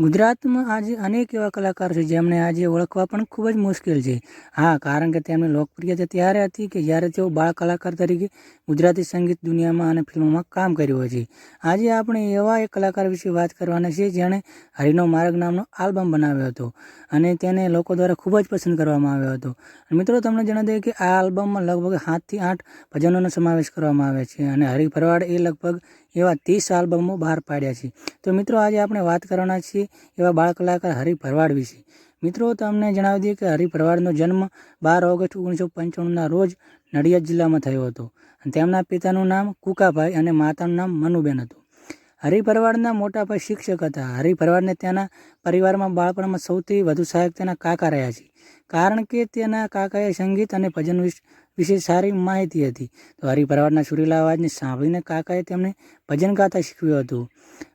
ગુજરાતમાં આજે અનેક એવા કલાકાર છે જેમને આજે ઓળખવા પણ ખૂબ જ મુશ્કેલ છે. હા, કારણ કે તેમની લોકપ્રિયતા ત્યારે હતી કે જ્યારે તેઓ બાળ કલાકાર તરીકે ગુજરાતી સંગીત દુનિયામાં અને ફિલ્મોમાં કામ કર્યું હોય છે. આજે આપણે એવા એક કલાકાર વિશે વાત કરવાના છે જેણે હરિનો માર્ગ નામનો આલ્બમ બનાવ્યો હતો અને તેને લોકો દ્વારા ખૂબ જ પસંદ કરવામાં આવ્યો હતો. મિત્રો, તમને જણાવી દઈએ કે આ આલ્બમમાં લગભગ સાતથી આઠ ભજનોનો સમાવેશ કરવામાં આવે છે અને હરિ ભરવાડ એ લગભગ એવા ત્રીસ આલ્બમો બહાર પાડ્યા છે. તો મિત્રો, આજે આપણે વાત કરવાના છીએ એવા બાળ કલાકાર હરિ ભરવાડ વિશે. મિત્રો, તમને જણાવી દઈએ કે હરિ ભરવાડનો જન્મ બાર ઓગસ્ટ ઓગણીસો પંચાણુંના રોજ નડિયાદ જિલ્લામાં થયો હતો અને તેમના પિતાનું નામ કુકાભાઈ અને માતાનું નામ મનુબેન હતું. હરિ ભરવાડના મોટા ભાઈ શિક્ષક હતા. હરિ ભરવાડને તેના પરિવારમાં બાળપણમાં સૌથી વધુ સહાયક તેના કાકા રહ્યા છે. કારણ કે તેના કાકાએ સંગીત અને ભજન વિશે સારી માહિતી હતી. તો હરિ ભરવાડના સુરીલા અવાજને સાંભળીને કાકાએ તેમને ભજન ગાતા શીખવ્યું હતું.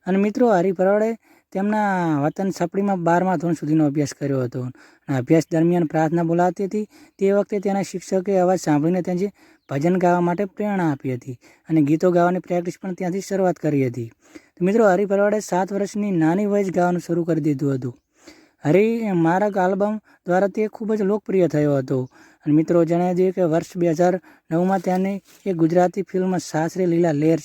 અને મિત્રો, હરિ ભરવાડે તેમના વતન સપડીમાં બારમા ધોરણ સુધીનો અભ્યાસ કર્યો હતો અને અભ્યાસ દરમિયાન પ્રાર્થના બોલાવતી હતી. તે વખતે તેના શિક્ષકે અવાજ સાંભળીને તેને ભજન ગાવા માટે પ્રેરણા આપી હતી અને ગીતો ગાવાની પ્રેક્ટિસ પણ ત્યાંથી શરૂઆત કરી હતી. મિત્રો, હરિ ભરવાડે સાત વર્ષની નાની વય જ ગાવાનું શરૂ કરી દીધું હતું. હરિ મારક આલ્બમ દ્વારા તે ખૂબ જ લોકપ્રિય થયો હતો. અને મિત્રો, જણાવી દઈએ કે વર્ષ બે હજાર નવમાં તેને એક ગુજરાતી ફિલ્મ સાસરે લીલા લહેર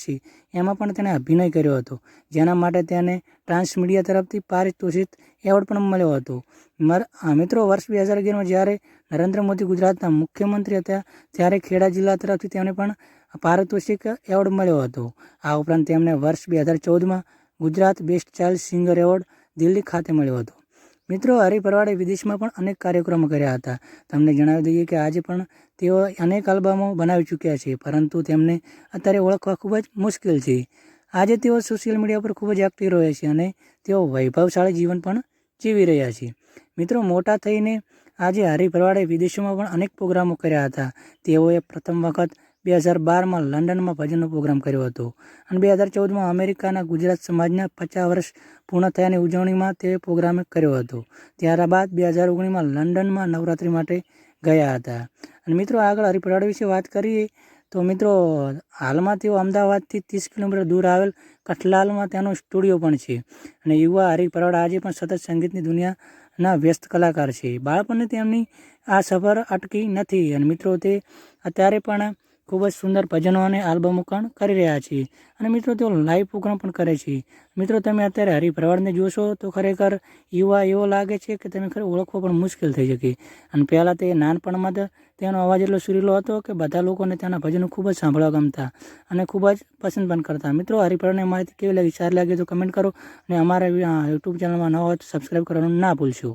એમાં પણ તેણે અભિનય કર્યો હતો. જેના માટે તેને ટ્રાન્સ મીડિયા તરફથી પારિતોષિત એવોર્ડ પણ મળ્યો હતો. મર મિત્રો, વર્ષ બે હજાર અગિયારમાં જ્યારે નરેન્દ્ર મોદી ગુજરાતના મુખ્યમંત્રી હતા, ત્યારે ખેડા જિલ્લા તરફથી તેમને પણ પારિતોષિક એવોર્ડ મળ્યો હતો. આ ઉપરાંત તેમને વર્ષ બે હજાર ચૌદમાં Gujarat best child singer award Delhi ખાતે મળ્યો હતો. મિત્રો હરિપરવાડે વિદેશમાં પણ અનેક કાર્યક્રમો કર્યા હતા. તમને જણાવી દઈએ કે આજે પણ તેઓ અનેક આલ્બમો બનાવી ચૂક્યા છે, પરંતુ તેમને અત્યારે ઓળખવા ખૂબ જ મુશ્કેલ છે. આજે તેઓ સોશિયલ મીડિયા પર ખૂબ જ એક્ટિવ રહે છે અને તેઓ વૈભવશાળી જીવન પણ જીવી રહ્યા છે. મિત્રો, મોટા થઈને આજે હરિપરવાડે વિદેશોમાં પણ અનેક પ્રોગ્રામો કર્યા હતા. તેઓએ પ્રથમ વખત બે હજાર બારમાં લંડનમાં ભજનનો પ્રોગ્રામ કર્યો હતો અને બે હજાર ચૌદમાં અમેરિકાના ગુજરાત સમાજના પચાસ વર્ષ પૂર્ણ થયાની ઉજવણીમાં તે પ્રોગ્રામ કર્યો હતો. ત્યારબાદ બે હજાર ઓગણીસમાં લંડનમાં નવરાત્રિ માટે ગયા હતા. અને મિત્રો, આગળ હરિપરાડ વિશે વાત કરીએ તો મિત્રો, હાલમાં તેઓ અમદાવાદથી ત્રીસ કિલોમીટર દૂર આવેલ કઠલાલમાં તેનો સ્ટુડિયો પણ છે. અને યુવા હરિપરાડ આજે પણ સતત સંગીતની દુનિયાના વ્યસ્ત કલાકાર છે. બાળપણને તેમની આ સફર અટકી નથી અને મિત્રો, તે અત્યારે પણ ખૂબ જ સુંદર ભજનો અને આલ્બમો પણ કરી રહ્યા છે અને મિત્રો, તેઓ લાઈવ પ્રોગ્રામ પણ કરે છે. મિત્રો, તમે અત્યારે હરિભરવાડને જોશો તો ખરેખર યુવા એવો લાગે છે કે તમે ખરે ઓળખવો પણ મુશ્કેલ થઈ શકે. અને પહેલાં તે નાનપણમાં તો તેનો અવાજ એટલો સુરીલો હતો કે બધા લોકોને તેના ભજનો ખૂબ જ સાંભળવા ગમતા અને ખૂબ જ પસંદ પણ કરતા. મિત્રો હરિભરવાડની માહિતી કેવી લાગી? સારી લાગે તો કમેન્ટ કરો. અને અમારા યુટ્યુબ ચેનલમાં ન હોય તો સબસ્ક્રાઈબ કરવાનું ના ભૂલશો.